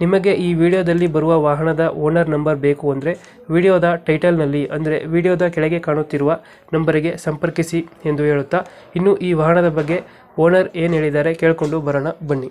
ನಿಮಗೆ ಈ ವಿಡಿಯೋದಲ್ಲಿ ಬರುವ ವಾಹನದ ಓನರ್ ನಂಬರ್ ಬೇಕು ಅಂದರೆ ವಿಡಿಯೋದ ಟೈಟಲ್ನಲ್ಲಿ ಅಂದರೆ ವಿಡಿಯೋದ ಕೆಳಗೆ ಕಾಣುತ್ತಿರುವ ನಂಬರಿಗೆ ಸಂಪರ್ಕಿಸಿ ಎಂದು ಹೇಳುತ್ತಾ ಇನ್ನು ಈ ವಾಹನದ ಬಗ್ಗೆ ಓನರ್ ಏನು ಹೇಳಿದ್ದಾರೆ ಕೇಳಿಕೊಂಡು ಬರೋಣ ಬನ್ನಿ.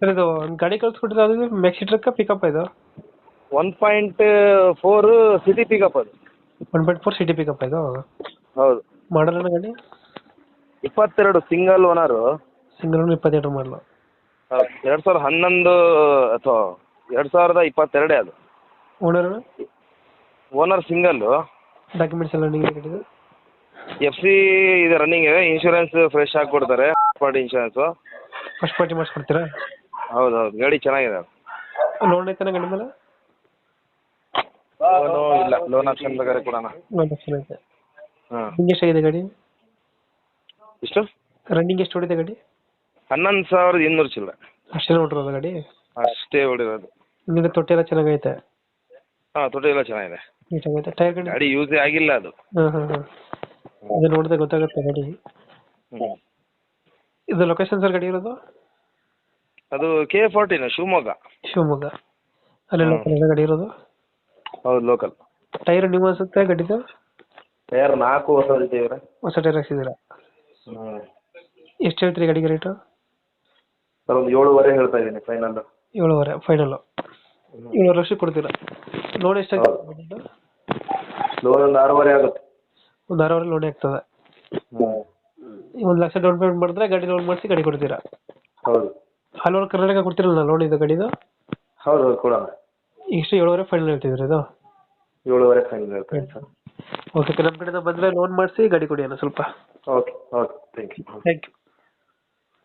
ಸರ್ ಇದು ಗಾಡಿ ಕಳಿಸ್ಕೊಟ್ಟಿದ್ರೆ ಅದು ಮ್ಯಾಕ್ಸಿ ಟ್ರಕ್ ಪಿಕಪ್ ಇದು? One point four city pickup ಅದು. One point four city pickup ಇದು? ಹೌದು. ಮಾಡಲ್ ಗಾಡಿ? ಇಪ್ಪತ್ತೆರಡು ಸಿಂಗಲ್ ಓನರು ಸಿಂಗಲ್ ಇಪ್ಪತ್ತೆರಡು ಮಾಡಲು ಎರಡು ಸಾವಿರದ ಹನ್ನೊಂದು ಅಥವಾ ಎರಡು ಸಾವಿರದ ಇಪ್ಪತ್ತೆರಡೇ ಅದು. ಓನರ್ ಓನರ್ ಸಿಂಗಲ್ಲು ಡಾಕ್ಯುಮೆಂಟ್ಸ್ ಎಲ್ಲ ನೀವು ಗಾಡಿದು ಎಫ್ ಸಿ ಇದೆ ರನ್ನಿಂಗ್ ಇದೆ. ಇನ್ಶೂರೆನ್ಸ್ ಫ್ರೆಶ್ ಆಗಿ ಕೊಡ್ತಾರೆ. ಪಾರ್ಟಿ ಇನ್ಶೂರೆನ್ಸ್ ಫಸ್ಟ್ ಪಾರ್ಟಿ ಮಾಡಿಸ್ಕೊಡ್ತೀರಾ? ಹೌದು ಹೌದು ಗಾಡಿ ಚೆನ್ನಾಗಿದೆ ಲೋನ್ ಐತೆ ಗಾಡಿ ಮೇಲೆ? ಲೋನು ಇಲ್ಲ. ಲೋನ್ ಆಪ್ಷನ್ ಬೇಕಾದ್ರೆ ಕೊಡೋಣ. ಲೋನ್ ಆಪ್ಷನ್ ಐತೆ. ಹಾಂ. ರನ್ನಿಂಗ್ ಎಷ್ಟಾಗಿದೆ ಗಾಡಿ? ಎಷ್ಟು? ರನ್ನಿಂಗ್ ಎಷ್ಟು ಹೊಡಿದೆ ಗಾಡಿ? ಹನ್ನೊಂದು ಸಾವಿರದ ಇನ್ನೂರು ಚಿಲ್ಲರೆ. ಅಷ್ಟೇ ನೋಡಿರೋದು ಗಾಡಿ? ಅಷ್ಟೇ ಹೊಡಿರೋದು. ಹಿಂದಿನ ತೊಟ್ಟಿ ಎಲ್ಲ ಚೆನ್ನಾಗೈತೆ? ಹಾ ತೊಟ್ಟಿ ಎಲ್ಲ ಚೆನ್ನಾಗಿದೆ. ನೀಟಾಗೈತೆ. ಟೈರ್ ಗಾಡಿ ಗಾಡಿ ಯೂಸ್ ಆಗಿಲ್ಲ ಅದು. ಹಾಂ ಹಾಂ ಹಾಂ. ಅದು ನೋಡಿದ್ರೆ ಗೊತ್ತಾಗುತ್ತೆ ಗಾಡಿ. ಇದು ಲೊಕೇಶನ್ ಸರ್ ಗಾಡಿ ಇರೋದು? ಅದು ಕೆ ಫಾರ್ಟಿನ ಶಿವಮೊಗ್ಗ. ಶಿವಮೊಗ್ಗ. ಅಲ್ಲಿ. ಲೋಕಲ್ ಗಾಡಿ ಇರೋದು? ಹೌದು ಲೋಕಲ್ ಟೈರ್ ನೀವು ಅನ್ಸುತ್ತೆ ಗಾಡಿದು? ಟೈರ್ ನಾಲ್ಕು ಹೊಸ ಇದ್ದೀವ್ರೆ ಹೊಸ ಟೈರ್ ಹಾಕ್ಸಿದ್ದೀರಾ? ಹ್ಞೂ ಎಷ್ಟು ಹೇಳ್ತೀರಿ ಗಾಡಿಗೆ ರೇಟು ಸರ್ ಒಂದು ಏಳುವರೆ ಹೇಳ್ತಾ ಇದ್ದೀನಿ ಫೈನಲ್ ಏಳುವರೆ ಫೈನಲ್ ಏಳುವರೆ ಲಕ್ಷ ಕೊಡ್ತೀರಾ? ಲೋನ್ ಎಷ್ಟಾಗುತ್ತೆ ಲೋನ್ ಒಂದು ಆರೂವರೆ ಆಗುತ್ತೆ. ಒಂದು ಆರೂವರೆ ಲೋನ್ ಆಗ್ತದೆ. ಒಂದು ಲಕ್ಷ ಡೌನ್ ಪೇಮೆಂಟ್ ಮಾಡಿದ್ರೆ ಗಾಡಿ ಲೋನ್ ಮಾಡಿಸಿ ಗಾಡಿ ಕೊಡ್ತೀರಾ? ಹೌದು. ಆಲ್ ಓವರ್ ಕರ್ನಾಟಕ ಕೊಡ್ತೀರಲ್ಲ ಲೋನ್ ಇದು ಗಾಡಿದು? ಹೌದು ಹೌದು ಕೊಡೋಣ. ಇಷ್ಟು ಏಳುವರೆ ಫೈನಲ್ ಹೇಳ್ತಿದ್ರಿ ಇದು? ಏಳುವರೆ ಫೈನಲ್ ಹೇಳ್ತೀನಿ ಸರ್. ಓಕೆ ನಮ್ಮ ಕಡೆಯಿಂದ ಬಂದರೆ ಲೋನ್ ಮಾಡಿಸಿ ಗಾಡಿ ಕೊಡಿ ಅಣ್ಣ ಸ್ವಲ್ಪ. Okay okay thank you thank you